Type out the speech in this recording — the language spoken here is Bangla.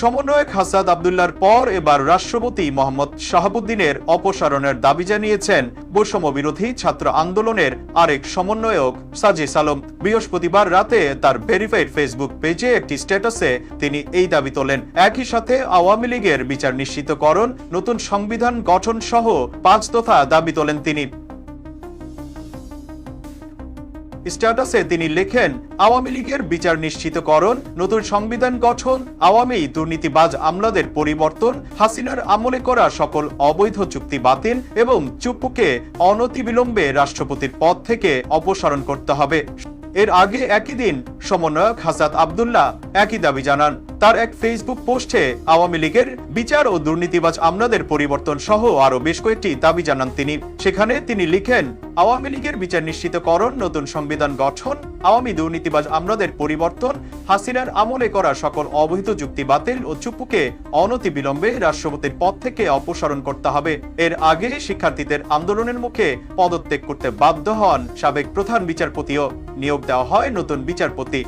সমন্বয়ক হাসাদ আবদুল্লার পর এবার রাষ্ট্রপতি মোহাম্মদ শাহাবুদ্দিনের অপসারণের দাবি জানিয়েছেন। বৈষম্য বিরোধী ছাত্র আন্দোলনের আরেক সমন্বয়ক সাজিস আলম বৃহস্পতিবার রাতে তার ভেরিফাইড ফেসবুক পেজে একটি স্ট্যাটাসে তিনি এই দাবি তোলেন। একই সাথে আওয়ামী লীগের বিচার নিশ্চিতকরণ, নতুন সংবিধান গঠন সহ পাঁচ দফা দাবি তোলেন তিনি। স্ট্যাটাসে তিনি লেখেন, আওয়ামী লীগের বিচার নিশ্চিতকরণ, নতুন সংবিধান গঠন, আওয়ামী দুর্নীতিবাজ আমলাদের পরিবর্তন, হাসিনার আমলে করা সকল অবৈধ চুক্তি বাতিল এবং চুপ্পুকে অনতিবিলম্বে রাষ্ট্রপতির পদ থেকে অপসারণ করতে হবে। এর আগে একই দিন সমন্বয়ক হাসাত আবদুল্লাহ একই দাবি জানান। তার এক ফেসবুক পোস্টে আওয়ামী লীগের বিচার ও দুর্নীতিবাজ আমলাদের পরিবর্তন সহ আরও বেশ কয়েকটি দাবি জানান তিনি। সেখানে তিনি লিখেন, আওয়ামী লীগের বিচার নিশ্চিতকরণ, নতুন সংবিধান গঠন, আওয়ামী দুর্নীতিবাজ আমলাদের পরিবর্তন, হাসিনার আমলে করা সকল অবৈধ যুক্তি বাতিল ও চুপুকে অনতি বিলম্বে রাষ্ট্রপতির পদ থেকে অপসারণ করতে হবে। এর আগে শিক্ষার্থীদের আন্দোলনের মুখে পদত্যাগ করতে বাধ্য হন সাবেক প্রধান বিচারপতিও। নিয়োগ দেওয়া হয় নতুন বিচারপতি।